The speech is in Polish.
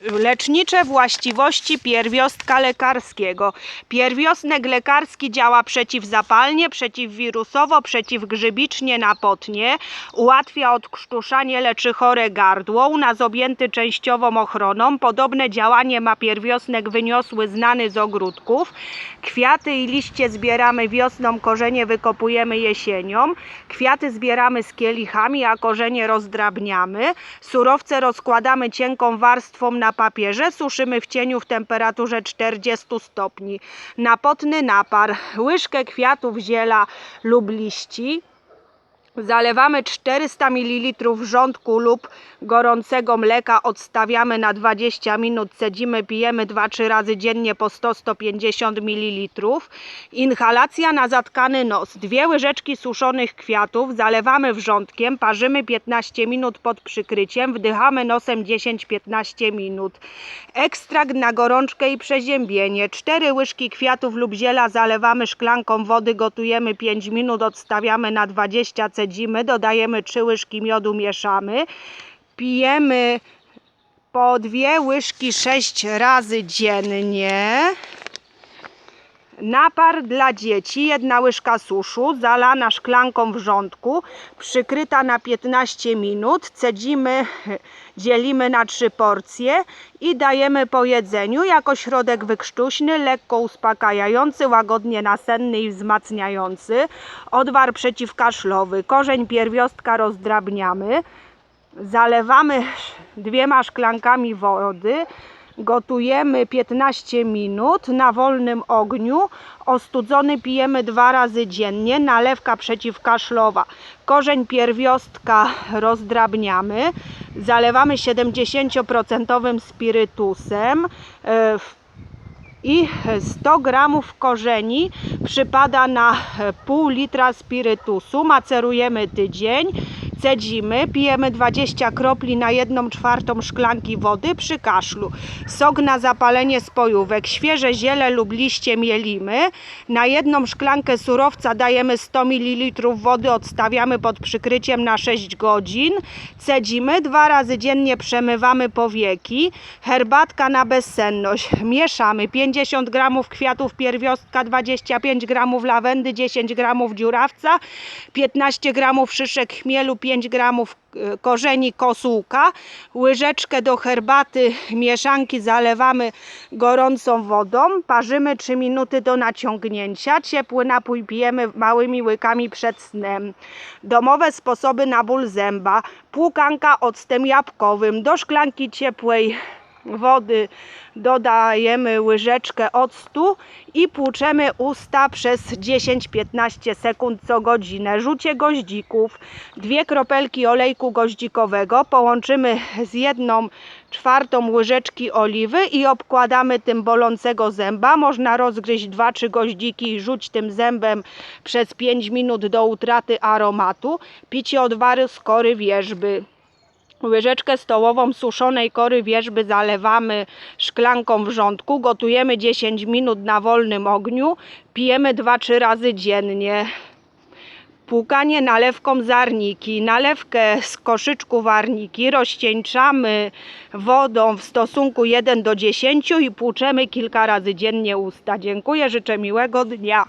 Lecznicze właściwości pierwiostka lekarskiego. Pierwiostek lekarski działa przeciwzapalnie, przeciwwirusowo, przeciwgrzybicznie, napotnie. Ułatwia odkrztuszanie, leczy chore gardło. U nas objęty częściową ochroną. Podobne działanie ma pierwiosnek wyniosły znany z ogródków. Kwiaty i liście zbieramy wiosną, korzenie wykopujemy jesienią. Kwiaty zbieramy z kielichami, a korzenie rozdrabniamy. Surowce rozkładamy cienką warstwą na papierze, suszymy w cieniu w temperaturze 40 stopni. Napotny napar, łyżkę kwiatów ziela lub liści. Zalewamy 400 ml wrzątku lub gorącego mleka, odstawiamy na 20 minut, cedzimy, pijemy 2-3 razy dziennie po 100-150 ml. Inhalacja na zatkany nos. Dwie łyżeczki suszonych kwiatów zalewamy wrzątkiem, parzymy 15 minut pod przykryciem, wdychamy nosem 10-15 minut. Ekstrakt na gorączkę i przeziębienie. 4 łyżki kwiatów lub ziela zalewamy szklanką wody, gotujemy 5 minut, odstawiamy na 20, dodajemy 3 łyżki miodu, mieszamy. Pijemy po dwie łyżki 6 razy dziennie. Napar dla dzieci, jedna łyżka suszu, zalana szklanką wrzątku, przykryta na 15 minut, cedzimy, dzielimy na trzy porcje i dajemy po jedzeniu jako środek wykrztuśny, lekko uspokajający, łagodnie nasenny i wzmacniający. Odwar przeciwkaszlowy, korzeń pierwiostka rozdrabniamy, zalewamy dwiema szklankami wody, Gotujemy 15 minut na wolnym ogniu. Ostudzony pijemy dwa razy dziennie. Nalewka przeciwkaszlowa. Korzeń pierwiostka rozdrabniamy. Zalewamy 70% spirytusem. E, I 100 gramów korzeni przypada na pół litra spirytusu. Macerujemy tydzień. Cedzimy, pijemy 20 kropli na 1 czwartą szklanki wody przy kaszlu. Sok na zapalenie spojówek, świeże ziele lub liście mielimy. Na jedną szklankę surowca dajemy 100 ml wody, odstawiamy pod przykryciem na 6 godzin. Cedzimy, dwa razy dziennie przemywamy powieki. Herbatka na bezsenność. Mieszamy 50 gramów kwiatów pierwiostka, 25 gramów lawendy, 10 gramów dziurawca, 15 gramów szyszek chmielu, 5 gramów e, korzeni kosółka, łyżeczkę do herbaty mieszanki zalewamy gorącą wodą, parzymy 3 minuty do naciągnięcia, ciepły napój pijemy małymi łykami przed snem. Domowe sposoby na ból zęba, płukanka octem jabłkowym, do szklanki ciepłej wody dodajemy łyżeczkę octu i płuczemy usta przez 10-15 sekund co godzinę. Rzucie goździków, dwie kropelki olejku goździkowego połączymy z jedną czwartą łyżeczki oliwy i obkładamy tym bolącego zęba. Można rozgryźć 2-3 goździki i rzuć tym zębem przez 5 minut do utraty aromatu. Picie odwary z kory wierzby. Łyżeczkę stołową suszonej kory wierzby zalewamy szklanką wrzątku, gotujemy 10 minut na wolnym ogniu, pijemy 2-3 razy dziennie. Płukanie nalewką z arniki. Nalewkę z koszyczku warniki rozcieńczamy wodą w stosunku 1 do 10 i płuczemy kilka razy dziennie usta. Dziękuję, życzę miłego dnia.